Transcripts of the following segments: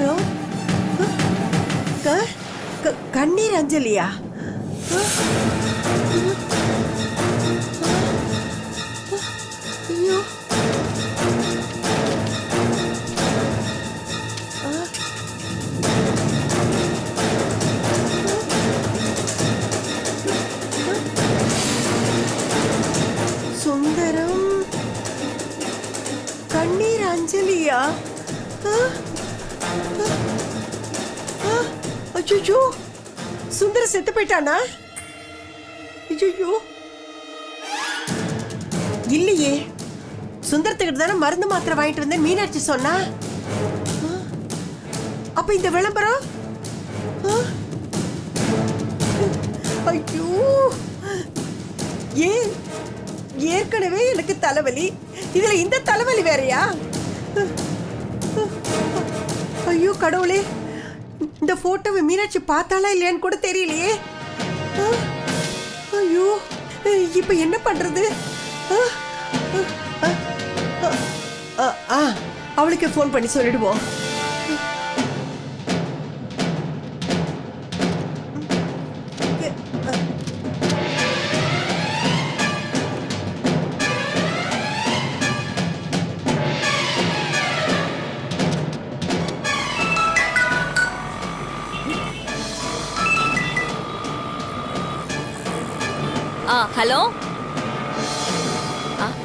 எல்லாரும் கண்ணீர் அஞ்சலியா? ஐயோ. சுந்தரம். கண்ணீர் அஞ்சலியா? அச்சோ சுந்தர செத்து போயிட்டானா? ஐயோ இல்லையே சுந்தரத்துக்கிட்ட தானே மருந்து மாத்திரை வாங்கிட்டு வந்தேன் மீனாட்சி சொன்னா? அப்ப இந்த விளம்பரம்? ஐயோ ஏன்? ஏற்கனவே எனக்கு தலைவலி. இதுல இந்த தலைவலி வேறையா? ஐயோ கடவுளே. இந்த போட்டோவை மீனாட்சி பார்த்தாளா இல்லையான்னு கூட தெரியலையே. ஆ, ஐயோ இப்போ என்ன பண்றது? ஆ, ஆ, ஆ, ஆ, ஆ, அவளுக்கு ஃபோன் பண்ணி சொல்லிடுவோம். ஆ ஹலோ?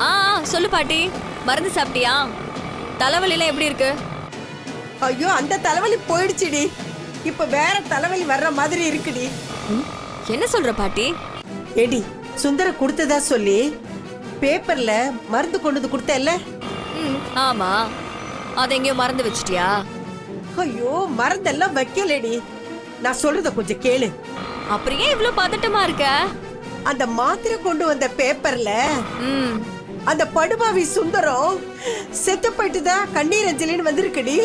ஆ சொல்லு பாட்டி. மருந்து சாப்பிட்டியா? தலைவலிலாம் எப்படி இருக்கு? ஐயோ அந்த தலைவலி போயிடுச்சுடி. இப்ப வேற தலைவலி வர்ற மாதிரி இருக்குடி. என்ன சொல்ற பாட்டி? ஏடி சுந்தர கொடுத்ததா சொல்லி பேப்பர்ல மருந்து கொண்டு வந்து கொடுத்தல்ல? ம் ஆமா. அதை எங்கேயோ மறந்து வச்சிட்டியா? ஐயோ மருந்தெல்லாம் வைக்கலடி. நான் சொல்றத கொஞ்சம் கேளு. அப்புறம் ஏன் இவ்ளோ பதட்டமா இருக்க? அந்த மாத்திரை கொண்டு வந்த பேப்பர்ல ம். அந்த படுபாவி சுந்தரம் செத்து போயிட்டுதான் கண்ணீர் அஞ்சலின்னு வந்திருக்குடி.